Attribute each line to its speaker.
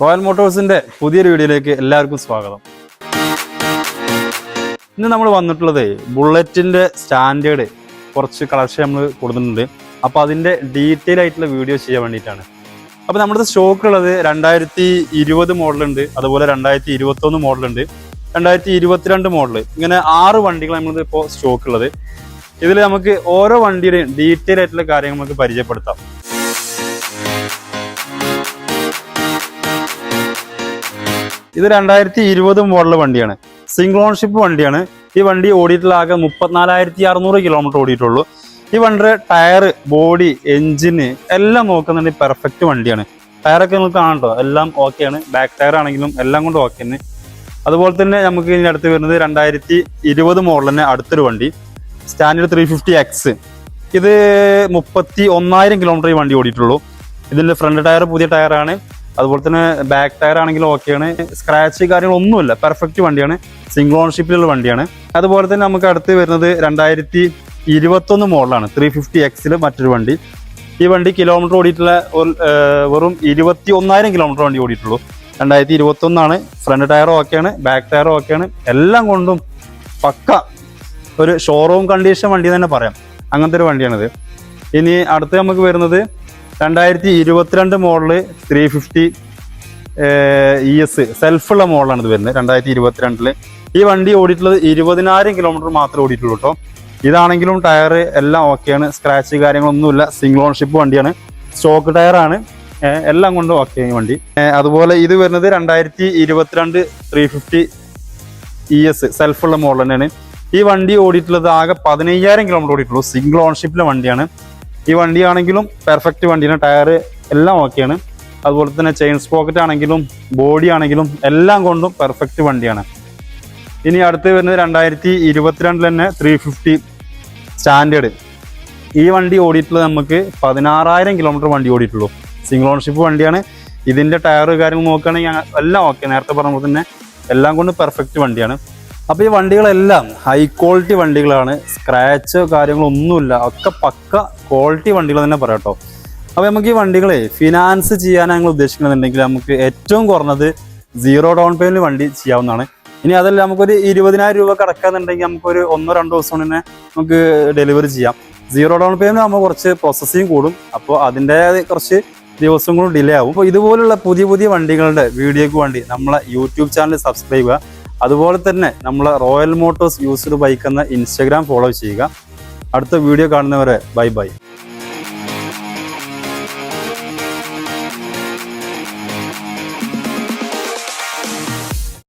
Speaker 1: royal മോട്ടോഴ്സിന്റെ പുതിയൊരു വീഡിയോയിലേക്ക് എല്ലാവർക്കും സ്വാഗതം ഇന്ന് നമ്മൾ വന്നിട്ടുള്ളത് ബുള്ളറ്റിന്റെ സ്റ്റാൻഡേർഡ് കുറച്ച് കളക്ഷൻ നമ്മൾ കൊടുത്തിട്ടുണ്ട് അപ്പോൾ അതിന്റെ ഡീറ്റെയിൽ ആയിട്ടുള്ള വീഡിയോ ചെയ്യാൻ വേണ്ടിയിട്ടാണ് അപ്പോൾ നമ്മുടെ സ്റ്റോക്ക് ഉള്ളത് രണ്ടായിരത്തി ഇരുപത് മോഡലുണ്ട് അതുപോലെ രണ്ടായിരത്തി ഇരുപത്തൊന്ന് മോഡലുണ്ട് രണ്ടായിരത്തി ഇരുപത്തിരണ്ട് മോഡൽ ഇങ്ങനെ ആറ് വണ്ടികൾ നമ്മൾ ഇപ്പോൾ സ്റ്റോക്ക് ഉള്ളത് ഇതിൽ നമുക്ക് ഓരോ വണ്ടിയുടെയും ഡീറ്റെയിൽ ആയിട്ടുള്ള കാര്യങ്ങൾ നമുക്ക് പരിചയപ്പെടുത്താം ഇത് രണ്ടായിരത്തി ഇരുപത് മോഡൽ വണ്ടിയാണ് സിംഗിൾ വണ്ടിയാണ് ഈ വണ്ടി ഓടിയിട്ടുള്ള ആകെ മുപ്പത്തിനാലായിരത്തി അറുന്നൂറ് കിലോമീറ്റർ ഓടിയിട്ടുള്ളൂ ഈ വണ്ടിയുടെ ടയർ ബോഡി എഞ്ചിന് എല്ലാം നോക്കുന്നുണ്ട് പെർഫെക്റ്റ് വണ്ടിയാണ് ടയറൊക്കെ നിങ്ങൾ കാണട്ടോ എല്ലാം ഓക്കെയാണ് ബാക്ക് ടയർ ആണെങ്കിലും എല്ലാം ഓക്കെ തന്നെ അതുപോലെ തന്നെ നമുക്ക് ഇനി അടുത്ത് വരുന്നത് രണ്ടായിരത്തി ഇരുപത് മോഡലിന് അടുത്തൊരു വണ്ടി സ്റ്റാൻഡേർഡ് ത്രീ ഫിഫ്റ്റി എക്സ് ഇത് മുപ്പത്തി ഒന്നായിരം കിലോമീറ്റർ ഈ വണ്ടി ഓടിയിട്ടുള്ളൂ ഇതിൻ്റെ ഫ്രണ്ട് ടയർ പുതിയ ടയറാണ് അതുപോലെ തന്നെ ബാക്ക് ടയർ ആണെങ്കിൽ ഓക്കെയാണ് സ്ക്രാച്ച് കാര്യങ്ങളൊന്നുമില്ല പെർഫെക്റ്റ് വണ്ടിയാണ് സിംഗിൾ ഓൺഷിപ്പിലുള്ള വണ്ടിയാണ് അതുപോലെ തന്നെ നമുക്ക് അടുത്ത് വരുന്നത് രണ്ടായിരത്തി ഇരുപത്തൊന്ന് മോഡലാണ് ത്രീ ഫിഫ്റ്റി എക്സിൽ മറ്റൊരു വണ്ടി ഈ വണ്ടി കിലോമീറ്റർ ഓടിയിട്ടുള്ള വെറും ഇരുപത്തി ഒന്നായിരം കിലോമീറ്റർ വണ്ടി ഓടിയിട്ടുള്ളൂ രണ്ടായിരത്തി ഇരുപത്തൊന്നാണ് ഫ്രണ്ട് ടയർ ഓക്കെയാണ് ബാക്ക് ടയർ ഓക്കെയാണ് എല്ലാം കൊണ്ടും പക്ക ഒരു ഷോറൂം കണ്ടീഷൻ വണ്ടി തന്നെ പറയാം അങ്ങനത്തെ ഒരു വണ്ടിയാണിത് ഇനി അടുത്ത് നമുക്ക് വരുന്നത് രണ്ടായിരത്തി ഇരുപത്തിരണ്ട് model three fifty E S സെൽഫുള്ള മോഡലാണ് ഇത് വരുന്നത് രണ്ടായിരത്തി ഇരുപത്തിരണ്ടില് ഈ വണ്ടി ഓടിയിട്ടുള്ളത് ഇരുപതിനായിരം കിലോമീറ്റർ മാത്രമേ ഓടിയിട്ടുള്ളൂ കേട്ടോ ഇതാണെങ്കിലും ടയർ എല്ലാം ഓക്കെയാണ് സ്ക്രാച്ച് കാര്യങ്ങളൊന്നുമില്ല സിംഗിൾ ഓൺഷിപ്പ് വണ്ടിയാണ് സ്റ്റോക്ക് ടയറാണ് എല്ലാം കൊണ്ടും ഓക്കെ ഈ വണ്ടി അതുപോലെ ഇത് വരുന്നത് രണ്ടായിരത്തി ഇരുപത്തിരണ്ട് ത്രീ ഫിഫ്റ്റി ഇ എസ് സെൽഫുള്ള മോഡൽ തന്നെയാണ് ഈ വണ്ടി ഓടിയിട്ടുള്ളത് ആകെ പതിനയ്യായിരം കിലോമീറ്റർ ഓടിയിട്ടുള്ളൂ സിംഗിൾ ഓൺഷിപ്പിലെ വണ്ടിയാണ് ഈ വണ്ടിയാണെങ്കിലും പെർഫെക്റ്റ് വണ്ടിയാണ് ടയർ എല്ലാം ഓക്കെയാണ് അതുപോലെ തന്നെ ചെയിൻ സ്പോക്കറ്റ് ആണെങ്കിലും ബോഡി ആണെങ്കിലും എല്ലാം കൊണ്ടും പെർഫെക്റ്റ് വണ്ടിയാണ് ഇനി അടുത്ത് വരുന്നത് രണ്ടായിരത്തി ഇരുപത്തിരണ്ടിൽ തന്നെ ത്രീ ഫിഫ്റ്റി സ്റ്റാൻഡേർഡ് ഈ വണ്ടി ഓടിയിട്ടുള്ളത് നമുക്ക് പതിനാറായിരം കിലോമീറ്റർ വണ്ടി ഓടിയിട്ടുള്ളൂ സിംഗിൾ ഓണർഷിപ്പ് വണ്ടിയാണ് ഇതിൻ്റെ ടയർ കാര്യങ്ങൾ നോക്കുകയാണെങ്കിൽ എല്ലാം ഓക്കെ നേരത്തെ പറഞ്ഞപ്പോൾ തന്നെ എല്ലാം കൊണ്ടും പെർഫെക്റ്റ് വണ്ടിയാണ് അപ്പോൾ ഈ വണ്ടികളെല്ലാം ഹൈ ക്വാളിറ്റി വണ്ടികളാണ് സ്ക്രാച്ച് കാര്യങ്ങളൊന്നുമില്ല ഒക്കെ പക്ക ക്വാളിറ്റി വണ്ടികൾ തന്നെ പറയാട്ടോ അപ്പൊ അപ്പോൾ നമുക്ക് ഈ വണ്ടികളെ ഫിനാൻസ് ചെയ്യാൻ ഞങ്ങൾ ഉദ്ദേശിക്കുന്നുണ്ടെങ്കിൽ നമുക്ക് ഏറ്റവും കുറഞ്ഞത് സീറോ ഡൗൺ പേയ്മെൻറ്റ് വണ്ടി ചെയ്യാവുന്നതാണ് ഇനി അതല്ല നമുക്കൊരു ഇരുപതിനായിരം രൂപ നമുക്ക് നമുക്കൊരു ഒന്നോ രണ്ടോ ദിവസം തന്നെ നമുക്ക് ഡെലിവറി ചെയ്യാം സീറോ ഡൗൺ പേയ്മെൻറ്റ് ആകുമ്പോൾ കുറച്ച് പ്രോസസ്സിങ് കൂടും അപ്പോൾ അതിൻ്റെ കുറച്ച് ദിവസം കൂടി ഡിലേ ആവും അപ്പോൾ ഇതുപോലുള്ള പുതിയ പുതിയ വണ്ടികളുടെ വീഡിയോയ്ക്ക് വേണ്ടി നമ്മളെ യൂട്യൂബ് ചാനൽ സബ്സ്ക്രൈബ് ചെയ്യുക അതുപോലെ തന്നെ നമ്മൾ റോയൽ മോട്ടോഴ്സ് യൂസ്ഡ് ബൈക്ക് എന്ന ഇൻസ്റ്റഗ്രാം ഫോളോ ചെയ്യുക അടുത്ത വീഡിയോ കാണുന്നവരെ ബൈ ബൈ